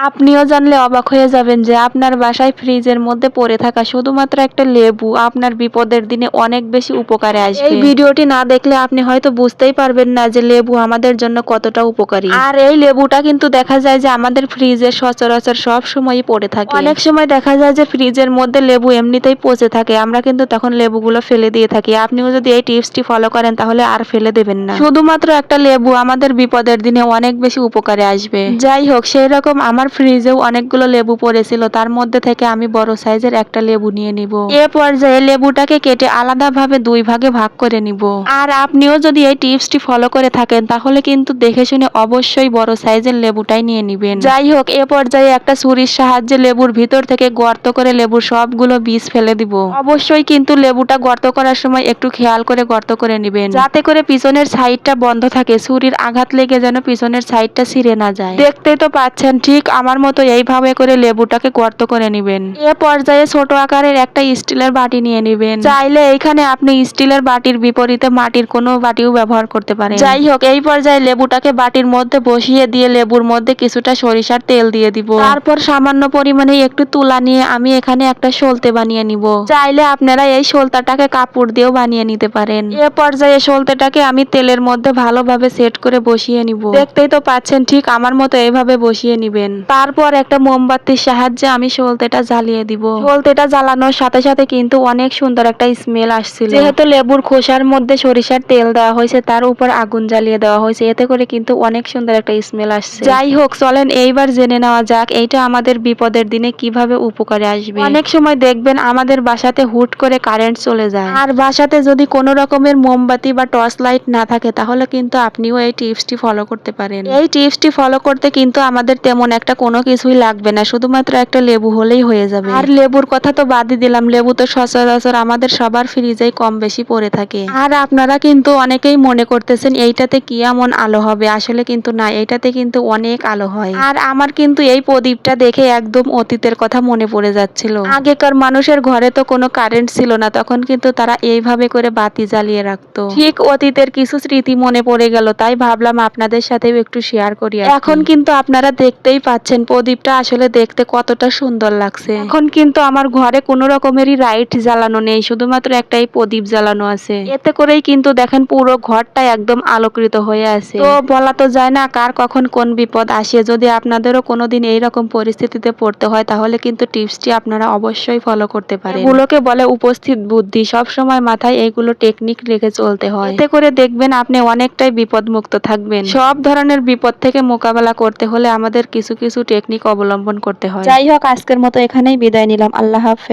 আপনিও জানলে অবাক হয়ে যাবেন যে আপনার বাসায় ফ্রিজের মধ্যে পড়ে থাকা শুধুমাত্র একটা লেবু আপনার বিপদের দিনে অনেক বেশি উপকারে আসবে। এই ভিডিওটি না দেখলে আপনি হয়তো বুঝতেই পারবেন না যে লেবু আমাদের জন্য কতটা উপকারী। আর এই লেবুটা কিন্তু দেখা যায় যে আমাদের ফ্রিজে সচরাচর সব সময়ই পড়ে থাকে। অনেক সময় দেখা যায় যে ফ্রিজের মধ্যে লেবু এমনিতেই পচে থাকে আমরা কিন্তু তখন লেবুগুলো ফেলে দিয়ে থাকি। আপনিও যদি এই টিপসটি ফলো করেন তাহলে আর ফেলে দেবেন না। শুধুমাত্র একটা লেবু আমাদের বিপদের দিনে অনেক বেশি উপকারে আসবে। যাই হোক সেই রকম আমার ফ্রিজেও অনেকগুলো লেবু পড়েছিল, তার মধ্যে থেকে আমি বড় সাইজের একটা লেবু নিয়ে নিব। এ পর্যায়ে লেবুটাকে কেটে আলাদাভাবে দুই ভাগে ভাগ করে নিব। আর আপনিও যদি এই টিপসটি ফলো করে থাকেন, তাহলে কিন্তু দেখে শুনে অবশ্যই বড় সাইজের লেবুটাই নিয়ে নিবেন। যাই হোক, এ পর্যায়ে একটা ছুরির সাহায্যে লেবুর ভিতর থেকে গর্ত করে লেবুর সবগুলো বীজ ফেলে দিব। অবশ্যই কিন্তু লেবুটা গর্ত করার সময় একটু খেয়াল করে গর্ত করে নেবেন। যাতে করে পিছনের সাইডটা বন্ধ থাকে, ছুরির আঘাত লেগে যেন পিছনের সাইডটা ছিঁড়ে না যায়। দেখতেই তো পাচ্ছেন, ঠিক আমার মতো এইভাবে করে লেবুটাকে গর্ত করে নেবেন। এ পর্যায়ে ছোট আকারের একটা স্টিলের বাটি নিয়ে নেবেন। চাইলে এইখানে আপনি স্টিলের বাটির বিপরীতে মাটির কোনো বাটিও ব্যবহার করতে পারেন। যাই হোক, এই পর্যায়ে লেবুটাকে বাটির মধ্যে বসিয়ে দিয়ে লেবুর মধ্যে কিছুটা সরিষার তেল দিয়ে দিব। তারপর সামান্য পরিমাণে একটু তুলা নিয়ে আমি এখানে একটা সলতে বানিয়ে নিব। চাইলে আপনারা এই সলতাটাকে কাপড় দিয়েও বানিয়ে নিতে পারেন। এ পর্যায়ে সলতেটাকে আমি তেলের মধ্যে ভালোভাবে সেট করে বসিয়ে নিব। দেখতেই তো পাচ্ছেন, ঠিক আমার মতো এইভাবে বসিয়ে নিবেন। তারপর একটা মোমবাতির সাহায্যে আমি সলতেটা জ্বালিয়ে দিব। সলতেটা জ্বালানোর সাথে সাথে কিন্তু অনেক সুন্দর একটা স্মেল আসছিল। যেহেতু লেবুর খোসার মধ্যে সরিষার তেল দেওয়া হয়েছে, তার উপর আগুন জ্বালিয়ে দেওয়া হয়েছে, এতে করে কিন্তু অনেক সুন্দর একটা স্মেল আসছে। যাই হোক, চলেন এইবার জেনে নেওয়া যাক এইটা আমাদের বিপদের দিনে কীভাবে উপকারে আসবে। অনেক সময় দেখবেন আমাদের বাসাতে হুট করে কারেন্ট চলে যায়। আর বাসাতে যদি কোনো রকমের মোমবাতি বা টর্চ লাইট না থাকে, তাহলে কিন্তু আপনিও এই টিপসটি ফলো করতে পারেন। এই টিপসটি ফলো করতে কিন্তু আমাদের তেমন একটা কোনো কিছুই লাগবে না শুধুমাত্র একটা লেবু হলেই হয়ে যাবে। আর লেবুর কথা তো বাদই দিলাম লেবু তো সচরাচর আমাদের সবার ফ্রিজেই কম বেশি পড়ে থাকে। আর আপনারা কিন্তু অনেকেই মনে করতেছেন এইটাতে কি এমন আলো হবে? আসলে কিন্তু না এইটাতে কিন্তু অনেক আলো হয়। আর আমার কিন্তু এই প্রদীপটা দেখে একদম অতীতের কথা মনে পড়ে যাচ্ছিল। আগেকার মানুষের ঘরে তো কোনো কারেন্ট ছিল না তখন কিন্তু তারা এইভাবে করে বাতি জ্বালিয়ে রাখতো। ঠিক অতীতের কিছু স্মৃতি মনে পড়ে গেল তাই ভাবলাম আপনাদের সাথেও একটু শেয়ার করি এখন কিন্তু আপনারা দেখতেই পাচ্ছেন প্রদীপটা আসলে দেখতে কতটা সুন্দর লাগছে। এখন কিন্তু আমার ঘরে কোনো রকমেরই লাইট জ্বালানো নেই, শুধুমাত্র একটাই প্রদীপ জ্বালানো আছে। এতে করেই কিন্তু দেখেন পুরো ঘরটা একদম আলোকৃত হয়ে আছে। তো বলা তো যায় না কার কখন কোন বিপদ আসে, যদি আপনাদেরও কোনোদিন এইরকম পরিস্থিতিতে পড়তে হয়, তাহলে কিন্তু টিপসটি আপনারা অবশ্যই ফলো করতে পারেন। এগুলোকে বলে উপস্থিত বুদ্ধি সব সময় মাথায় এইগুলো টেকনিক রেখে চলতে হয়। এতে করে দেখবেন আপনি অনেকটাই বিপদ মুক্ত থাকবেন। সব ধরনের বিপদ থেকে মোকাবেলা করতে হলে আমাদের কিছু কিছু কিছু টেকনিক অবলম্বন করতে হয়। যাই হোক আজকের মতো এখানেই বিদায় নিলাম। আল্লাহ হাফেজ।